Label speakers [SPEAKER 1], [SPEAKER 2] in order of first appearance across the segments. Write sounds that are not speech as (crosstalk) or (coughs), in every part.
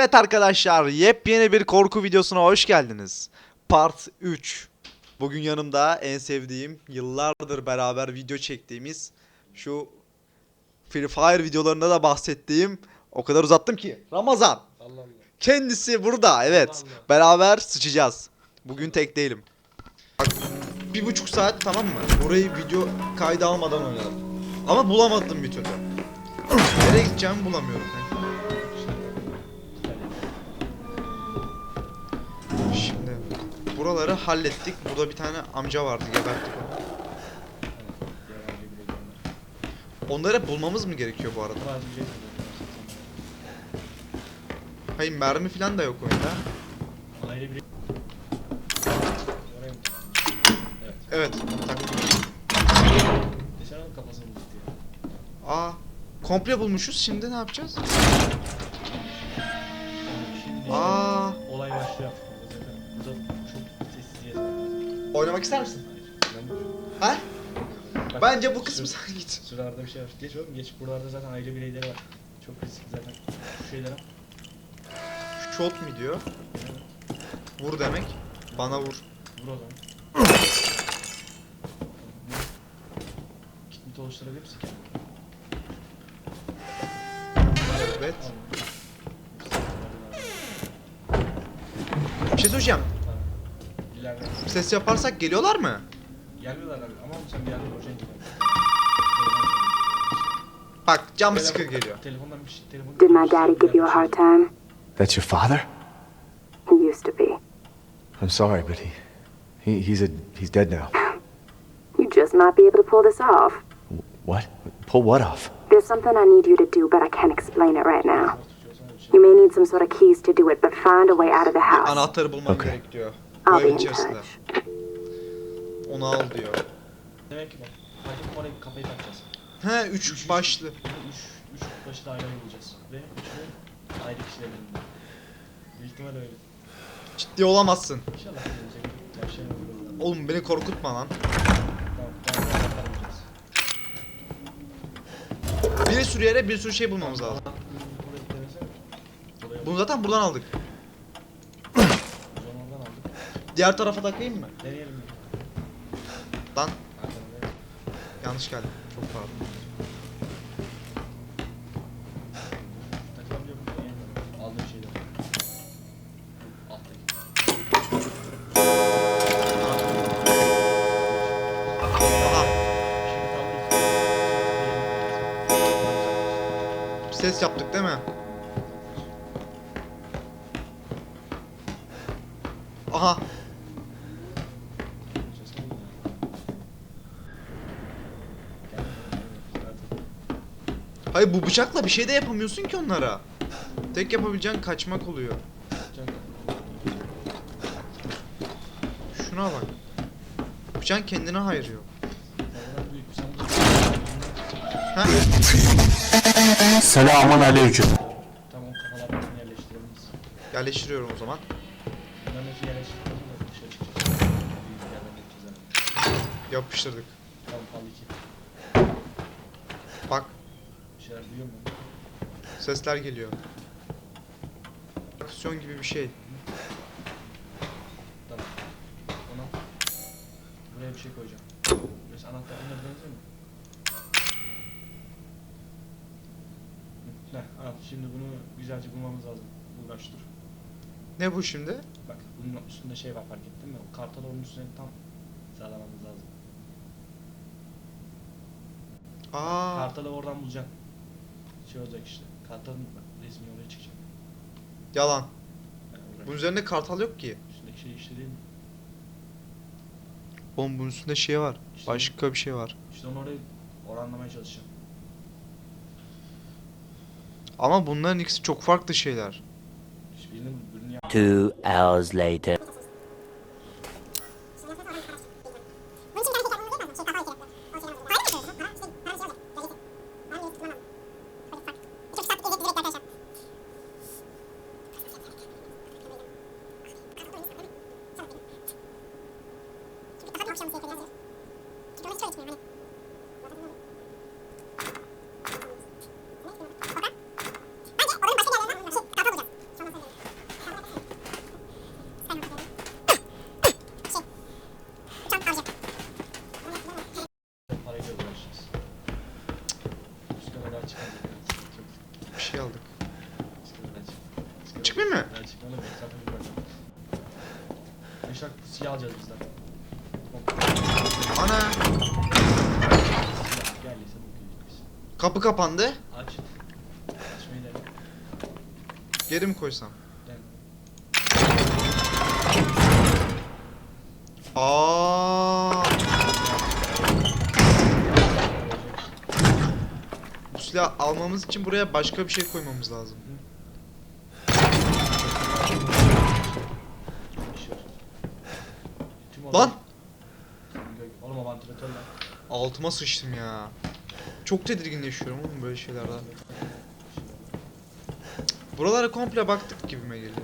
[SPEAKER 1] Evet arkadaşlar, yepyeni bir korku videosuna hoş geldiniz. Part 3. Bugün yanımda en sevdiğim, yıllardır beraber video çektiğimiz şu Free Fire videolarında da bahsettiğim, o kadar uzattım ki Ramazan.
[SPEAKER 2] Allah Allah.
[SPEAKER 1] Kendisi burada, evet.
[SPEAKER 2] Allah Allah.
[SPEAKER 1] Beraber sıçacağız. Bugün tek değilim. Bak, bir buçuk saat tamam mı? Orayı video kaydı almadan oynadım. Ama bulamadım bir türlü. Nereye gideceğimi bulamıyorum. Buraları hallettik. Burada bir tane amca vardı geberttik onu. Onları bulmamız mı gerekiyor bu arada? Hayır mermi falan da yok oyunda. Evet. taktik. Aa komple bulmuşuz. Şimdi ne yapacağız? Aa oynamak ister misin? Ha? Bence bu kısmı sen git.
[SPEAKER 2] Şuralarda bir şey var. Geç oğlum geç. Buralarda zaten aile bireyleri var. Çok riskli zaten. Şu şeylere.
[SPEAKER 1] Shot mu diyor? Vur demek. Bana vur.
[SPEAKER 2] Vur o zaman. Kitle oluşturabilir misin kendini?
[SPEAKER 1] Evet. Bir şey söyleyeceğim. Ses yaparsak geliyorlar mı?
[SPEAKER 2] Gelmiyorlar abi ama sen bir yerde hocan gidiyor.
[SPEAKER 1] Bak cam sıkı geliyor.
[SPEAKER 2] Telefondan bir şey, telefon.
[SPEAKER 3] Did my daddy give you a hard time?
[SPEAKER 4] That's your father?
[SPEAKER 3] He used to be.
[SPEAKER 4] I'm sorry, but he, he he's a he's dead now.
[SPEAKER 3] You just might be able to pull this off.
[SPEAKER 4] What? Pull what off?
[SPEAKER 3] There's something I need you to do, but I can't explain it right now. You may need some sort of keys to do it, but find a way out of the house.
[SPEAKER 1] Anahtarı bulmam
[SPEAKER 4] Okey.
[SPEAKER 1] gerek diyor. Bu evin
[SPEAKER 3] in
[SPEAKER 1] içerisinde. Onu al diyor.
[SPEAKER 2] Demek ki bak. Hadi oraya bir kafayı takacağız.
[SPEAKER 1] He 3 başlı.
[SPEAKER 2] Üç, üç başı da ayrı bulacağız. Ve üçü ayrı kişilerin. Büyük ihtimal öyle.
[SPEAKER 1] Ciddi olamazsın.
[SPEAKER 2] İnşallah gelecek. Her şey olur.
[SPEAKER 1] Oğlum beni korkutma lan. Bir sürü yere bir sürü şey bulmamız lazım. Bunu zaten buradan aldık.
[SPEAKER 2] o zaman oradan aldık.
[SPEAKER 1] Diğer tarafa takayım mı?
[SPEAKER 2] Deneyelim mi?
[SPEAKER 1] Lan yanlış geldi. Çok pardon.
[SPEAKER 2] Aldığım. Alttaki.
[SPEAKER 1] Aha
[SPEAKER 2] Şimdi kaldı.
[SPEAKER 1] ses yaptık değil mi? Hayır bu bıçakla bir şey de yapamıyorsun ki onlara. Tek yapabileceğin kaçmak oluyor. Şuna bak. Bıçağın kendine hayır yok. Ha?
[SPEAKER 4] Selamun aleyküm.
[SPEAKER 2] Tamam kafalarını yerleştirebiliriz.
[SPEAKER 1] Yerleştiriyorum o zaman.
[SPEAKER 2] Bunların hepsi dışarı çıkacağız.
[SPEAKER 1] Yapıştırdık.
[SPEAKER 2] Tamam kaldı iki. Şeyler duyuyor mu?
[SPEAKER 1] sesler geliyor. Aksiyon gibi bir şey.
[SPEAKER 2] Tamam. Ona buraya bir şey koyacağım. Burası anahtar onları benziyor mu? Ne? Al şimdi bunu güzelce bulmamız lazım. Uğraş dur.
[SPEAKER 1] Ne bu şimdi?
[SPEAKER 2] Bak bunun üstünde şey var fark ettin mi? O kartalı onun üstüne tam sağlamamız lazım.
[SPEAKER 1] Aa,
[SPEAKER 2] Kartalı oradan bulacaksın. Şey olacak işte. Kartalın bak resmi oraya çıkacak.
[SPEAKER 1] yalan.
[SPEAKER 2] Yani
[SPEAKER 1] Bunun üzerinde kartal yok ki.
[SPEAKER 2] Üstündeki şey işte değil mi?
[SPEAKER 1] Oğlum bunun üstünde şey var.
[SPEAKER 2] İşte
[SPEAKER 1] Başka bir şey var.
[SPEAKER 2] İşte onu oraya oranlamaya çalışacağım.
[SPEAKER 1] Ama bunların ikisi çok farklı şeyler.
[SPEAKER 2] Hiçbirinin birini yap.
[SPEAKER 5] Two hours later.
[SPEAKER 2] Alacağız bizden.
[SPEAKER 1] Ana.
[SPEAKER 2] Siyah geldiyse bu biz.
[SPEAKER 1] Kapı kapandı.
[SPEAKER 2] Aç. Açmayı dene.
[SPEAKER 1] Geri mi koysam?
[SPEAKER 2] Dene.
[SPEAKER 1] Aa. Bu silahı almamız için buraya başka bir şey koymamız lazım. Lan!
[SPEAKER 2] Oğlum o vantilatörler.
[SPEAKER 1] Altıma sıçtım ya. Çok tedirginleşiyorum oğlum böyle şeylerden. Buralara komple baktık gibime geliyor.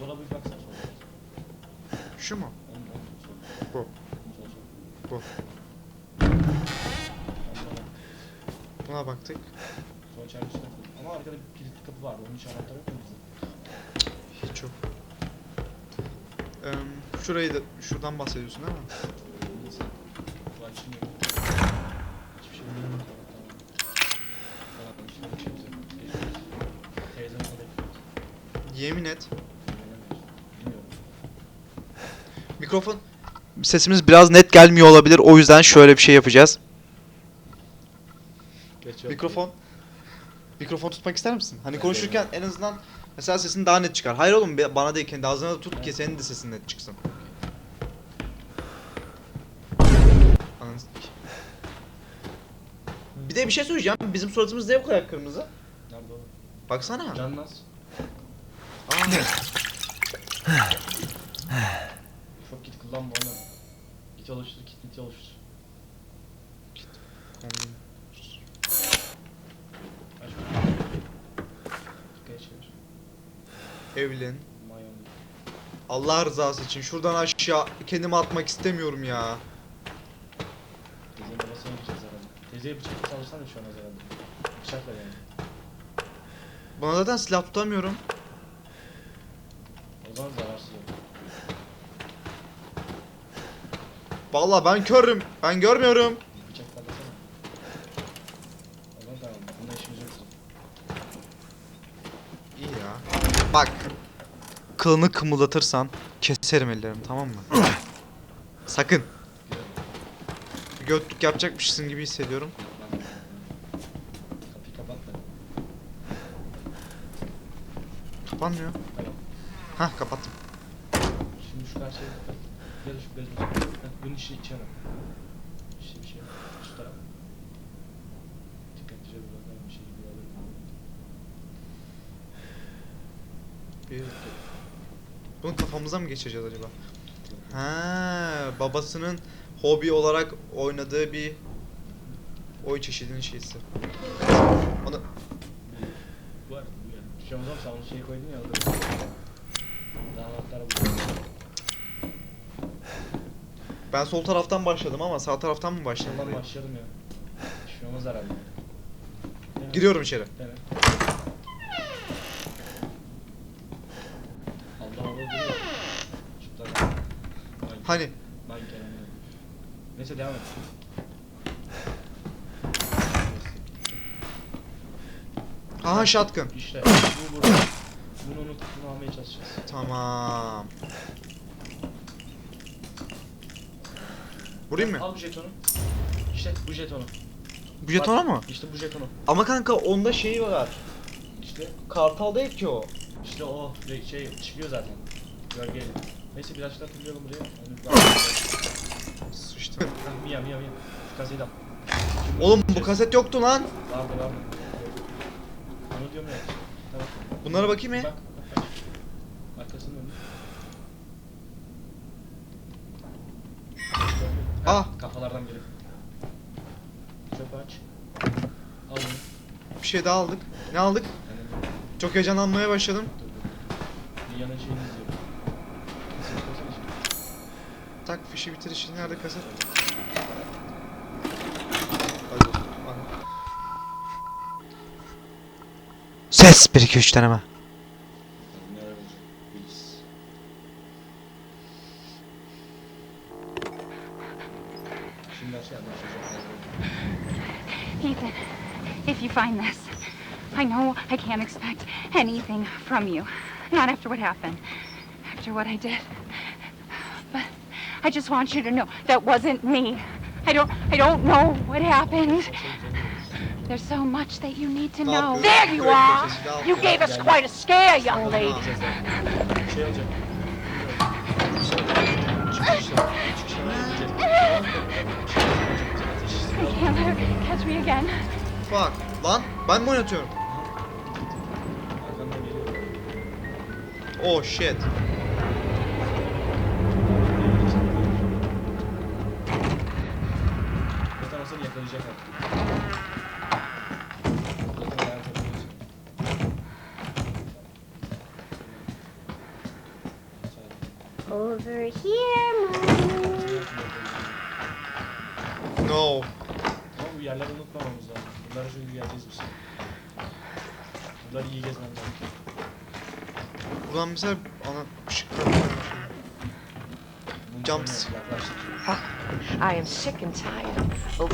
[SPEAKER 2] Dolaba bir baksana sonra.
[SPEAKER 1] Şu mu?
[SPEAKER 2] Sonra.
[SPEAKER 1] Bu. Bu.
[SPEAKER 2] Ondan
[SPEAKER 1] Buna baktık.
[SPEAKER 2] Sonra koydum. Ama arkada bir kilitli kapı vardı. Onun için anahtarı yok mu bizde?
[SPEAKER 1] Hiç yok. Eee, şurayı da şuradan bahsediyorsun değil mi? Yemin et. Mikrofon sesimiz biraz net gelmiyor olabilir. O yüzden şöyle bir şey yapacağız.
[SPEAKER 2] Geçiyor.
[SPEAKER 1] Mikrofon Mikrofon tutmak ister misin? Hani konuşurken en azından mesela sesin daha net çıkar. Hayır oğlum bana değil kendi ağzına da tut ki senin de sesin net çıksın. Bir de bir şey söyleyeceğim. Bizim suratımız niye bu kadar kırmızı?
[SPEAKER 2] Nerede o?
[SPEAKER 1] Baksana.
[SPEAKER 2] Can.
[SPEAKER 1] Aa,
[SPEAKER 2] Çok git kullanma onu. Git oluştur, git git oluştur. Aç. Geç geç.
[SPEAKER 1] Evlen. Allah rızası için şuradan aşağı kendimi atmak istemiyorum ya.
[SPEAKER 2] Teyzenin babasına gideceğiz herhalde. Teyzeye bıçak salırsan da şu an herhalde. Bıçakla yani.
[SPEAKER 1] Bana zaten silah tutamıyorum.
[SPEAKER 2] O zaman zararsız olur.
[SPEAKER 1] Vallahi ben körüm. Ben görmüyorum.
[SPEAKER 2] Bıçak patlasana. O zaman tamam. Bunda işimiz yok bizim.
[SPEAKER 1] İyi ya. Bak. Kılını kımıldatırsan keserim ellerimi tamam mı? (clears throat) Sakın. Bir götlük yapacakmışsın gibi hissediyorum. Kapanmıyor. Hah kapattım.
[SPEAKER 2] Şimdi şu karşıya da şu. Heh, Bunun işi içeri. İşte bir şey. Şu taraf. Dikkatlice bir bakalım bir şey gibi alırım.
[SPEAKER 1] Bir... Bunu kafamıza mı geçireceğiz acaba? Ha, babasının hobi olarak oynadığı bir oy çeşidinin şeysi. Onu
[SPEAKER 2] Bu sen şey koydun ya. Daha anahtarı
[SPEAKER 1] ben sol taraftan başladım ama sağ taraftan mı başladım?
[SPEAKER 2] Şuradan başlayalım ya. Bir şey olmaz herhalde. Dene.
[SPEAKER 1] Giriyorum içeri.
[SPEAKER 2] Dene.
[SPEAKER 1] Hani
[SPEAKER 2] Kerem ya. Neyse devam et.
[SPEAKER 1] aha shotgun.
[SPEAKER 2] İşte bu burada. Bunu unutup bunu almaya çalışacağız.
[SPEAKER 1] Tamam. Vurayım mı?
[SPEAKER 2] Al bu jetonu. İşte bu jetonu.
[SPEAKER 1] Bu jetona mı?
[SPEAKER 2] İşte bu jetonu.
[SPEAKER 1] Ama kanka onda şeyi var.
[SPEAKER 2] İşte
[SPEAKER 1] Kartal değil ki o.
[SPEAKER 2] işte o ve şey çıkıyor zaten. Gölge. Neyse birazcık daha tıklayalım buraya.
[SPEAKER 1] Sıçtım.
[SPEAKER 2] Mia Mia Mia. Şu kaseyi de al.
[SPEAKER 1] Oğlum bu kaset yoktu lan.
[SPEAKER 2] Vardı vardı. Onu diyorum ya. Tamam.
[SPEAKER 1] Bunlara bakayım mı?
[SPEAKER 2] Bak. Arkasını dön.
[SPEAKER 1] Ah.
[SPEAKER 2] Kafalardan biri. Çöp aç. Al bunu.
[SPEAKER 1] Bir şey daha aldık. Ne aldık? Çok heyecanlanmaya başladım.
[SPEAKER 2] Bir yana şeyini izliyorum.
[SPEAKER 1] Tak fişi bitirişi nerede kaset? Ses 1 2 3 deneme.
[SPEAKER 5] Ethan, if you find this, I know I can't expect anything from you. Not after what happened. After what I did. But I just want you to know that wasn't me. I don't I don't know what happened. There's so much that you need to know.
[SPEAKER 6] There you are. You gave us quite a scare, young lady.
[SPEAKER 2] Gideceğiz yani. Şey olacak. Çıkışlar. Çıkışlar gideceğiz.
[SPEAKER 5] I can't let her catch me again.
[SPEAKER 1] Fuck. Lan ben mi oynatıyorum? Oh shit.
[SPEAKER 2] Artık.
[SPEAKER 3] Over here, Mommy.
[SPEAKER 1] No.
[SPEAKER 2] Ama bu yerleri unutmamamız lazım. Bunları çünkü geleceğiz biz. Bunları iyi gezmem lazım.
[SPEAKER 1] Buradan mesela ana ışıklar falan.
[SPEAKER 2] Bunu
[SPEAKER 1] Jumps.
[SPEAKER 2] sonra yaklaştık.
[SPEAKER 6] I am sick and tired of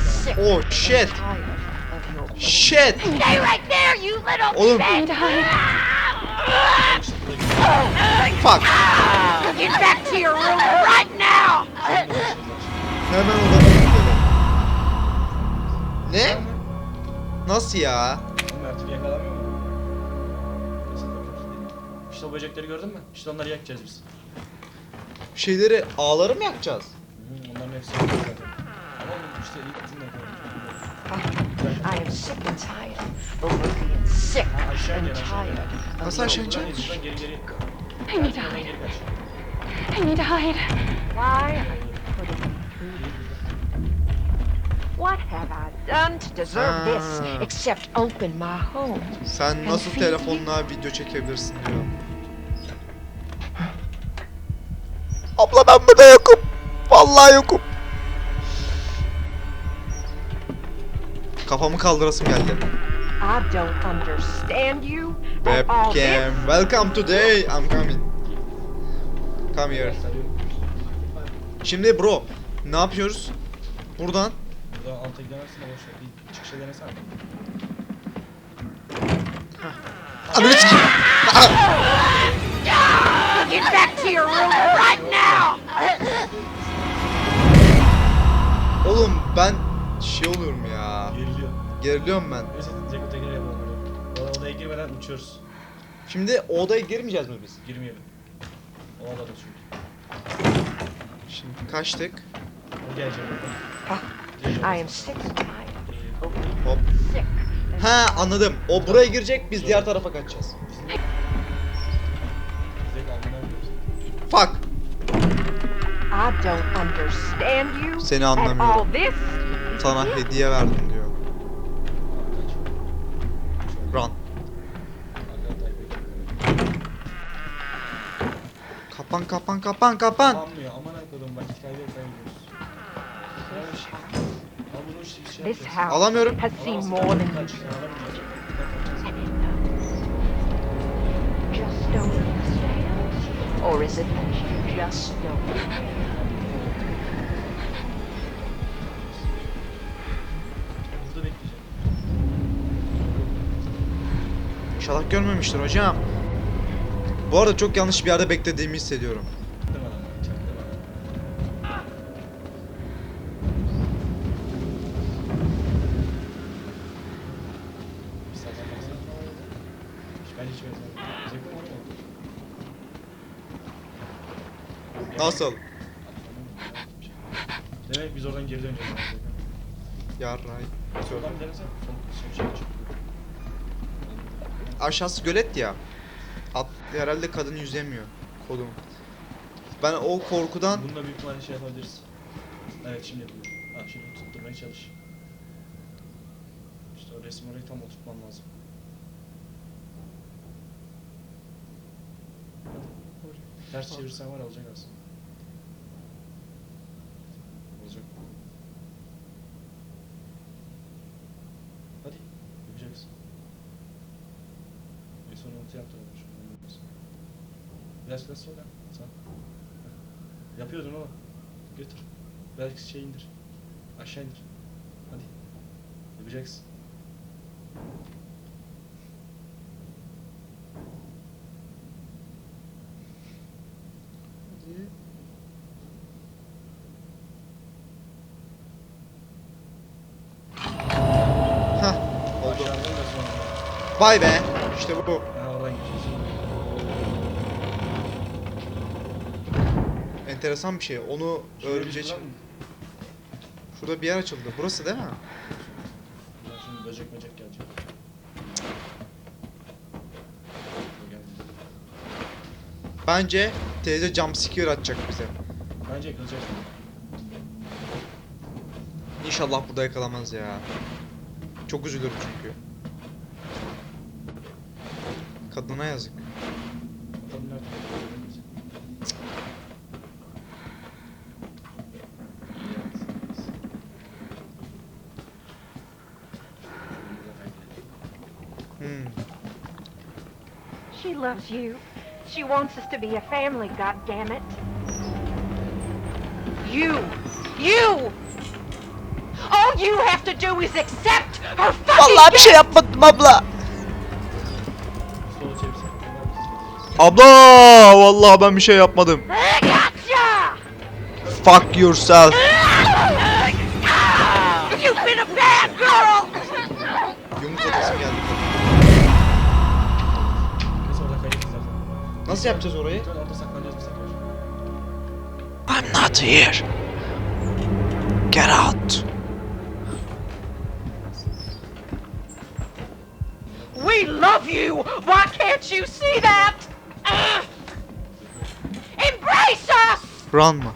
[SPEAKER 6] sick
[SPEAKER 1] Oh
[SPEAKER 6] and
[SPEAKER 1] shit.
[SPEAKER 6] tired of your
[SPEAKER 1] Shit.
[SPEAKER 6] Stay right there, you little
[SPEAKER 1] Oğlum
[SPEAKER 2] buraya
[SPEAKER 1] fuck.
[SPEAKER 6] Get back to your room right now!
[SPEAKER 1] Hemen odama gidelim. Ne? Nasıl ya?
[SPEAKER 2] Artık yakalamıyor mu? İşte o böcekleri gördün mü? İşte onları yakacağız biz.
[SPEAKER 1] Şeyleri ağları mı yakacağız?
[SPEAKER 2] Hepsi zaten. Ama.
[SPEAKER 6] I am sick and tired sick and tired
[SPEAKER 1] Nasıl aşağı.
[SPEAKER 5] I need to hide. I need to hide.
[SPEAKER 6] Why? What have I done to deserve this except open my home?
[SPEAKER 1] Sen nasıl telefonla video çekebilirsin diyor. Abla ben burada yokum. Vallahi yokum. Kafamı kaldırasım geldi.
[SPEAKER 6] I don't understand you.
[SPEAKER 1] Webcam. Welcome today. I'm coming. Come here. Şimdi bro. Ne yapıyoruz? Buradan.
[SPEAKER 2] Buradan alta gidemezsin de boş ver. Bir çıkışa denesene.
[SPEAKER 1] Ananı sikeyim.
[SPEAKER 6] Get back to your room right now!
[SPEAKER 1] Oğlum ben şey oluyorum ya.
[SPEAKER 2] Geriliyor.
[SPEAKER 1] Geriliyorum ben.
[SPEAKER 2] Neyse direkt öte geri yapalım. Oraya odaya girmeden uçuyoruz.
[SPEAKER 1] Şimdi o odaya girmeyeceğiz mi biz?
[SPEAKER 2] Girmeyelim. O odada çünkü.
[SPEAKER 1] Şimdi kaçtık.
[SPEAKER 2] O gelecek oradan.
[SPEAKER 6] I am sick being
[SPEAKER 1] Hop.
[SPEAKER 6] sick.
[SPEAKER 1] Ha anladım. O buraya girecek biz diğer tarafa kaçacağız.
[SPEAKER 2] Vuruyoruz.
[SPEAKER 1] Fuck.
[SPEAKER 6] I don't understand you
[SPEAKER 1] Seni
[SPEAKER 6] all
[SPEAKER 1] anlamıyorum.
[SPEAKER 6] this.
[SPEAKER 1] Sana hediye verdim diyor.
[SPEAKER 2] Kaç.
[SPEAKER 1] Run.
[SPEAKER 2] Arkadan takip ediyorum.
[SPEAKER 1] Kapan kapan kapan kapan.
[SPEAKER 2] Kapanmıyor. Aman akıllım vakit kaybediyoruz. Yavaş. Al bunu işte bir şey
[SPEAKER 6] This
[SPEAKER 2] yapacağız.
[SPEAKER 6] house
[SPEAKER 1] Alamıyorum.
[SPEAKER 6] has seen
[SPEAKER 2] Alamazsın,
[SPEAKER 6] more than you
[SPEAKER 2] kaç,
[SPEAKER 6] do.
[SPEAKER 2] alamayacağız.
[SPEAKER 6] And it knows. Just don't understand. Or is it that you just don't?
[SPEAKER 2] Burada bekleyeceğim.
[SPEAKER 1] İnşallah görmemiştir hocam. Bu arada çok yanlış bir yerde beklediğimi hissediyorum. Nasıl?
[SPEAKER 2] Demek biz oradan geri döneceğiz.
[SPEAKER 1] Yarray. Aşağısı gölet ya. Herhalde kadın yüzemiyor. Kodum. Ben o korkudan
[SPEAKER 2] Bununla büyük ihtimalle şey yapabiliriz. Evet şimdi yapıyorum. Ha şimdi tutturmaya çalış. İşte o resim orayı tam oturtman lazım. Ters çevirsen var ya, olacak aslında. Sen söyle. Sen. Yapıyordun oğlum. Götür. Belki şey indir. Aşağı indir. Hadi. Yapacaksın.
[SPEAKER 1] Hadi. Hah. Oldu. Bay
[SPEAKER 2] be. İşte bu.
[SPEAKER 1] Enteresan bir şey. Onu
[SPEAKER 2] buradan mı?
[SPEAKER 1] Şurada bir yer açıldı. Burası değil mi?
[SPEAKER 2] Buradan Şimdi böcek böcek gelecek.
[SPEAKER 1] Bence teyze jumpscare atacak bize.
[SPEAKER 2] Bence yıkılacak.
[SPEAKER 1] İnşallah burada yakalamaz ya. Çok üzülürüm çünkü. Kadına yazık.
[SPEAKER 6] She loves you. She wants us to be a family, goddammit. You! You! All you have to do is accept her fucking
[SPEAKER 1] Vallahi bir şey yapmadım abla. Abla vallahi ben bir şey yapmadım.
[SPEAKER 6] I gotcha!
[SPEAKER 1] Fuck yourself. Nasıl yapacağız orayı?
[SPEAKER 2] Orada saklanacağız.
[SPEAKER 1] I'm not here. Get out.
[SPEAKER 6] We love you! Why can't you see that? Ugh. Embrace us!
[SPEAKER 1] Run mı?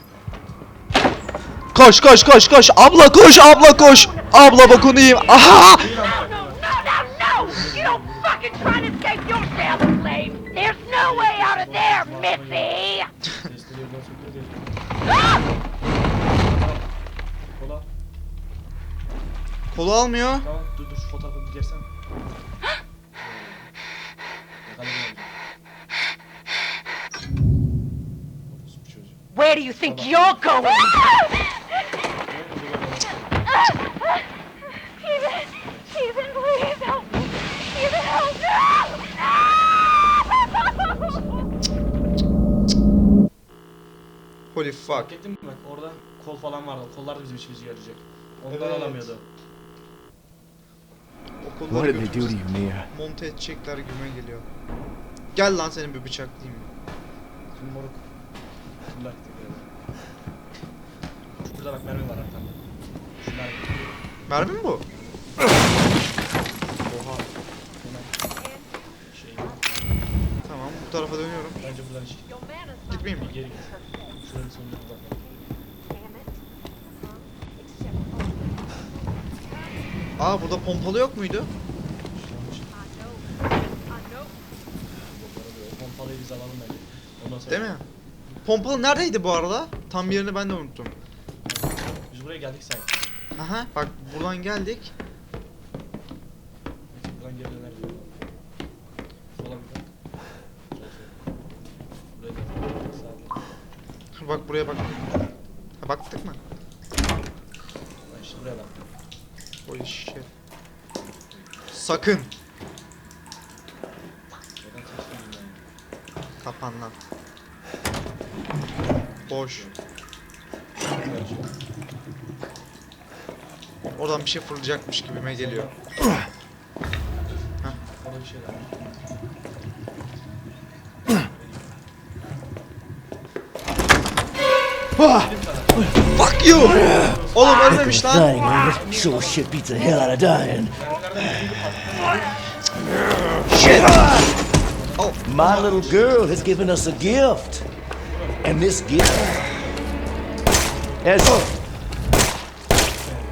[SPEAKER 1] Koş koş koş koş. Abla koş abla koş. Abla dokunayım. Aha!
[SPEAKER 6] No, no, Ah!
[SPEAKER 2] Kola.
[SPEAKER 1] Kolu almıyor.
[SPEAKER 2] Tamam dur dur şu fotoğrafı bir çocuğu.
[SPEAKER 6] Where do you think you're going?
[SPEAKER 1] Holy fuck.
[SPEAKER 2] Fark ettin mi bak orada kol falan vardı. Kollar da bizim işimize yarayacak. Ondan
[SPEAKER 1] Evet.
[SPEAKER 2] alamıyordu.
[SPEAKER 4] What
[SPEAKER 1] kolları
[SPEAKER 4] did they do to
[SPEAKER 1] götürürüz.
[SPEAKER 4] you, Mia?
[SPEAKER 1] Monte edecekler gibime geliyor. Gel lan senin bir bıçaklayayım.
[SPEAKER 2] Şimdi moruk. Şunlar. Şurada bak mermi var hatta. Şunlar.
[SPEAKER 1] Mermi mi bu?
[SPEAKER 2] Oha. Şey.
[SPEAKER 1] Tamam bu tarafa dönüyorum.
[SPEAKER 2] Bence buradan hiç.
[SPEAKER 1] Gitmeyeyim mi?
[SPEAKER 2] Geri git. Şuranın sonunda buradan.
[SPEAKER 1] Aa burada pompalı yok muydu?
[SPEAKER 2] Pompalıyı biz alalım bence. Ondan sonra.
[SPEAKER 1] Değil mi? Pompalı neredeydi bu arada? Tam yerini ben de unuttum.
[SPEAKER 2] Biz buraya geldik sanki.
[SPEAKER 1] Aha bak buradan geldik.
[SPEAKER 2] Buradan geri döner diyor. Sola bir sağa.
[SPEAKER 1] Bak buraya bak. Ha, baktık mı?
[SPEAKER 2] Ben işte buraya bak.
[SPEAKER 1] Holy shit. Sakın.
[SPEAKER 2] Yani.
[SPEAKER 1] Kapan lan. Boş. Oradan bir şey fırlayacakmış gibime geliyor.
[SPEAKER 2] Orada bir şeyler
[SPEAKER 1] Oğlum ölmemiş lan.
[SPEAKER 7] Thing, it? Sure shit beats the hell out of dying.
[SPEAKER 1] Shit!
[SPEAKER 7] Oh, My little girl has given us a gift. And this gift has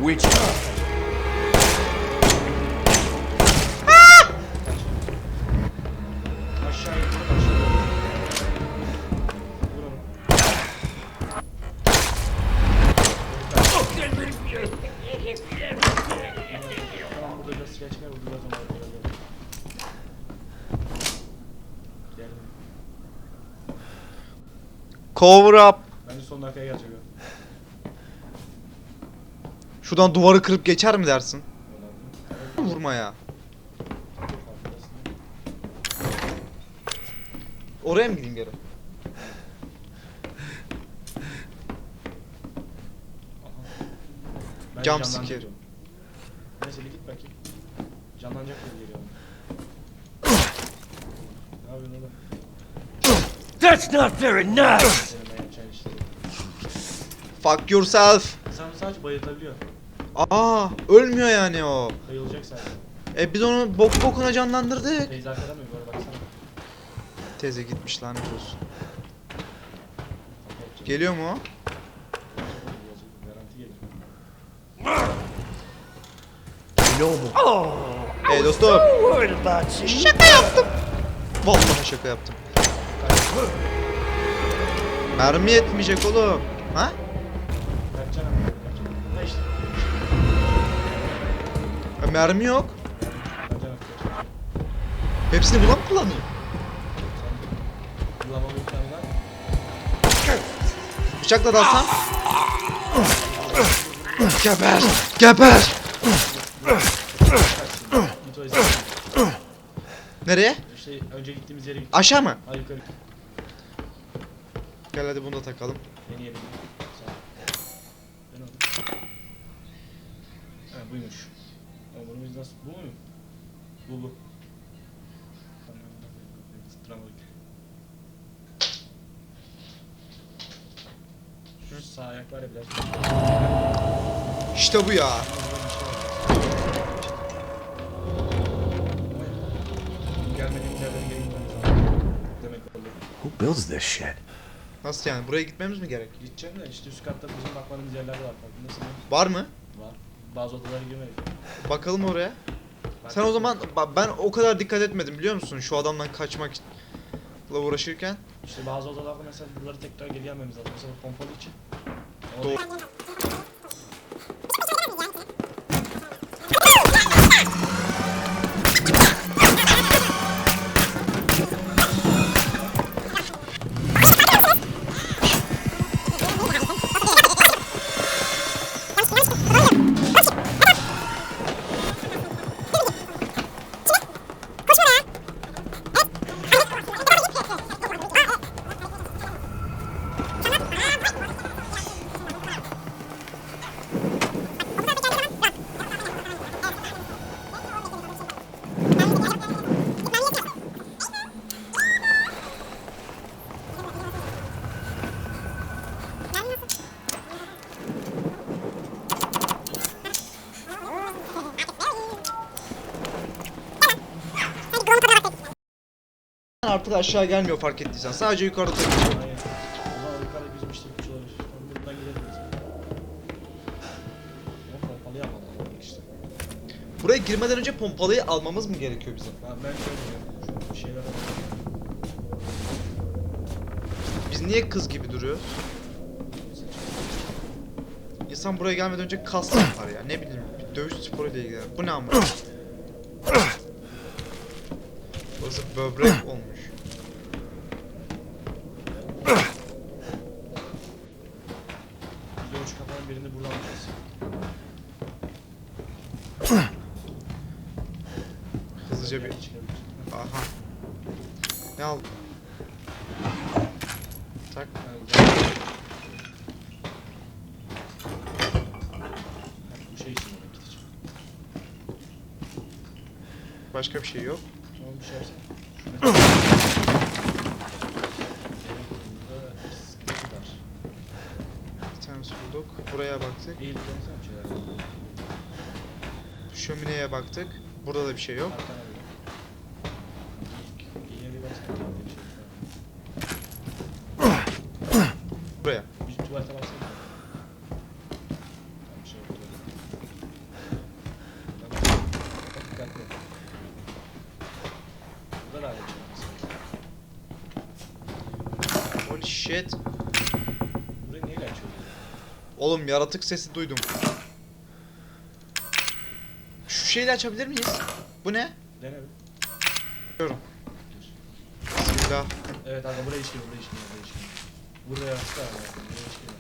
[SPEAKER 7] which
[SPEAKER 1] Cover up.
[SPEAKER 2] Bence son dakikaya gelecek o.
[SPEAKER 1] Şuradan duvarı kırıp geçer mi dersin?
[SPEAKER 2] Çok farkındasın.
[SPEAKER 1] Oraya mı gideyim geri?
[SPEAKER 2] Ben canlanacak
[SPEAKER 1] scare.
[SPEAKER 2] diyorum. Neyse bir git bakayım. Canlanacak gibi geliyor. bana. yapıyorsun oğlum?
[SPEAKER 7] That's not
[SPEAKER 2] yapacağın işte.
[SPEAKER 1] Fuck yourself.
[SPEAKER 2] Sen sadece bayılabiliyor.
[SPEAKER 1] Aa, ölmüyor yani o.
[SPEAKER 2] Bayılacak sadece.
[SPEAKER 1] E biz onu bok bokuna canlandırdık.
[SPEAKER 2] Teyze arkadan mı? Böyle baksana.
[SPEAKER 1] Teze gitmiş lanet olsun. Geliyor mu o?
[SPEAKER 2] Garanti gelir.
[SPEAKER 7] Oh,
[SPEAKER 1] Hey dostum. Şaka yaptım. Vallahi şaka yaptım. Mermi yetmeyecek oğlum. Ha? E, mermi yok. Hepsini buna mı
[SPEAKER 2] mı?
[SPEAKER 1] Bıçakla dalsam. Geber! Geber! Nereye?
[SPEAKER 2] İşte önce gittiğimiz yere git.
[SPEAKER 1] Aşağı mı?
[SPEAKER 2] Ha yukarı.
[SPEAKER 1] Gel hadi bunu da takalım.
[SPEAKER 2] Ben aldım. Ha buymuş. Ama bunu biz nasıl... Bu mu? Bu bu. Şu sağ ayak var ya biraz.
[SPEAKER 1] İşte bu ya.
[SPEAKER 4] Who builds this shit?
[SPEAKER 1] Nasıl yani? Buraya gitmemiz mi gerek?
[SPEAKER 2] Gideceğim de işte üst katta bizim bakmadığımız yerler var farkındasın?
[SPEAKER 1] Var mı?
[SPEAKER 2] Var. Bazı odalara girmedik.
[SPEAKER 1] Bakalım oraya.
[SPEAKER 2] Ben
[SPEAKER 1] Sen o zaman ben o kadar dikkat etmedim biliyor musun? Şu adamdan kaçmakla uğraşırken.
[SPEAKER 2] İşte bazı odalarda mesela buraları tekrar geri gelmemiz lazım. Mesela pompalı için.
[SPEAKER 1] Doğru. Artık aşağı gelmiyor fark ettiysen. Sadece yukarıda takılıyor.
[SPEAKER 2] Aynen. O zaman işte bir şey olabilir. Sonra buradan gidelim biz. Ama pompalı yapmadan olmak işte.
[SPEAKER 1] Buraya girmeden önce pompalıyı almamız mı gerekiyor bizim?
[SPEAKER 2] Ben, ben şöyle bir şeyler
[SPEAKER 1] Biz niye kız gibi duruyoruz? İnsan buraya gelmeden önce kas yapar ya. Ne bileyim bir dövüş sporuyla ilgilenir. Bu ne ama? Burası böbrek (coughs) olmuş.
[SPEAKER 2] Uç kafanın birini buradan alacağız.
[SPEAKER 1] Hızlıca bir... Aha. Ne aldın? Tak.
[SPEAKER 2] Şey ki.
[SPEAKER 1] Başka bir şey yok.
[SPEAKER 2] Tamam bir şey yapsana. Burada sıkıntı var.
[SPEAKER 1] Bir tanesi bulduk. Buraya baktık.
[SPEAKER 2] Eğil dönsene bir şeyler.
[SPEAKER 1] Şömineye baktık. Burada da bir şey yok.
[SPEAKER 2] Arkana bir bak. İyi- iyiye bir baksana. Bir şey var.
[SPEAKER 1] Buraya.
[SPEAKER 2] Bir tuvalete baksana. Tamam, bir şey yok. Buradan bak. Bak, dikkatli ol. Burada da aynı şey var.
[SPEAKER 1] Holy shit.
[SPEAKER 2] Burayı neyle açıyoruz?
[SPEAKER 1] Oğlum yaratık sesi duydum. Şu şeyi açabilir miyiz? Bu ne?
[SPEAKER 2] Dene bir.
[SPEAKER 1] Biliyorum. Bismillah.
[SPEAKER 2] Evet abi buraya hiç girme, buraya hiç girme, buraya. Burada yaratık var ama buraya girme.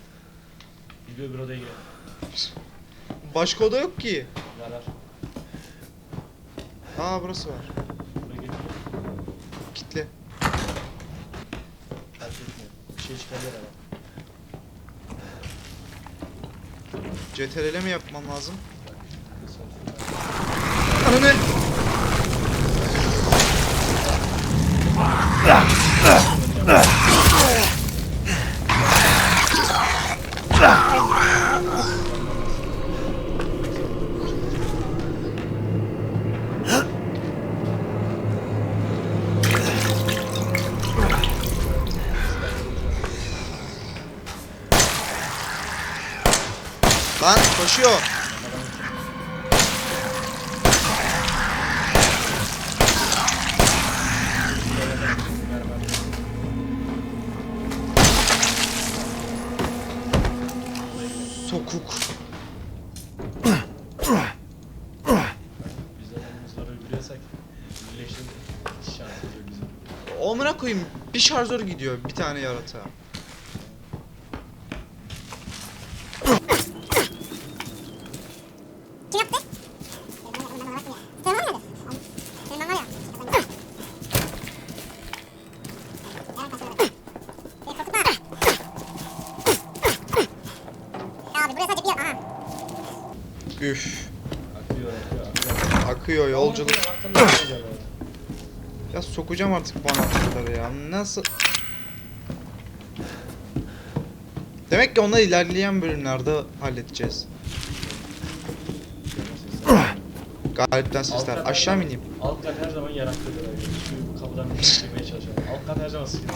[SPEAKER 2] Biz bir odaya girelim.
[SPEAKER 1] Başka oda yok ki.
[SPEAKER 2] Var.
[SPEAKER 1] Aa burası var.
[SPEAKER 2] Buraya girelim.
[SPEAKER 1] Kitle.
[SPEAKER 2] Fark etmiyor. Bir şey çıkabilir ama.
[SPEAKER 1] CTRL mi yapmam lazım? Ananı! Lan koşuyor. Sokuk. Amına koyayım bir şarjör gidiyor bir tane yaratığa.
[SPEAKER 3] Abi buraya sadece bir aha.
[SPEAKER 1] Üf.
[SPEAKER 2] Akıyor akıyor akıyor. Ne yapacağım ya?
[SPEAKER 1] Sokacağım artık bu anahtarları ya. Nasıl? Demek ki onları ilerleyen bölümlerde halledeceğiz. Galipten sesler.
[SPEAKER 2] Alt
[SPEAKER 1] Aşağı mı ineyim?
[SPEAKER 2] Alt kat her zaman yaraklıdır abi. Kapıdan bir şey çıkmaya çalışıyorum. Alt kat her zaman sıkıntı.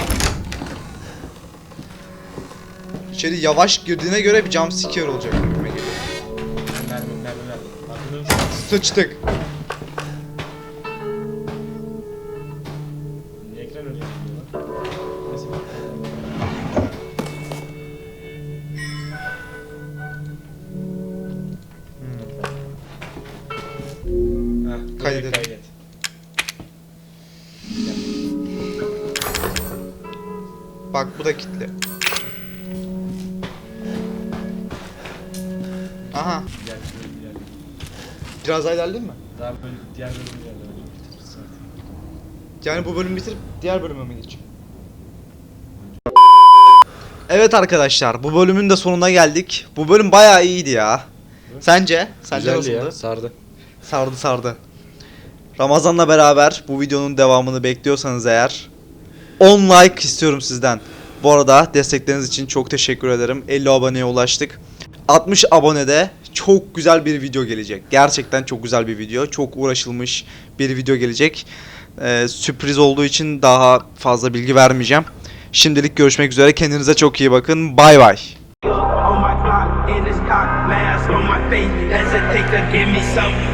[SPEAKER 1] İçeri yavaş girdiğine göre bir jump scare olacak. gibime geliyor.
[SPEAKER 2] Mermi mermi mermi. Aklımda bir şey.
[SPEAKER 1] Sıçtık. Aha.
[SPEAKER 2] Diğer bölüm diğer.
[SPEAKER 1] Biraz daha ilerleyeyim mi?
[SPEAKER 2] Daha böyle diğer bölüm bitiririz artık.
[SPEAKER 1] Yani bu bölümü bitirip diğer bölüme mi geçeyim? Evet arkadaşlar bu bölümün de sonuna geldik. Bu bölüm bayağı iyiydi ya. Sence? Sence nasıldı?
[SPEAKER 2] sardı.
[SPEAKER 1] Sardı sardı. Ramazan'la beraber bu videonun devamını bekliyorsanız eğer 10 like istiyorum sizden. Bu arada destekleriniz için çok teşekkür ederim. 50 aboneye ulaştık. 60 abonede çok güzel bir video gelecek. Gerçekten çok güzel bir video. Çok uğraşılmış bir video gelecek. Ee, sürpriz olduğu için daha fazla bilgi vermeyeceğim. Şimdilik görüşmek üzere. Kendinize çok iyi bakın. Bay bay.
[SPEAKER 8] on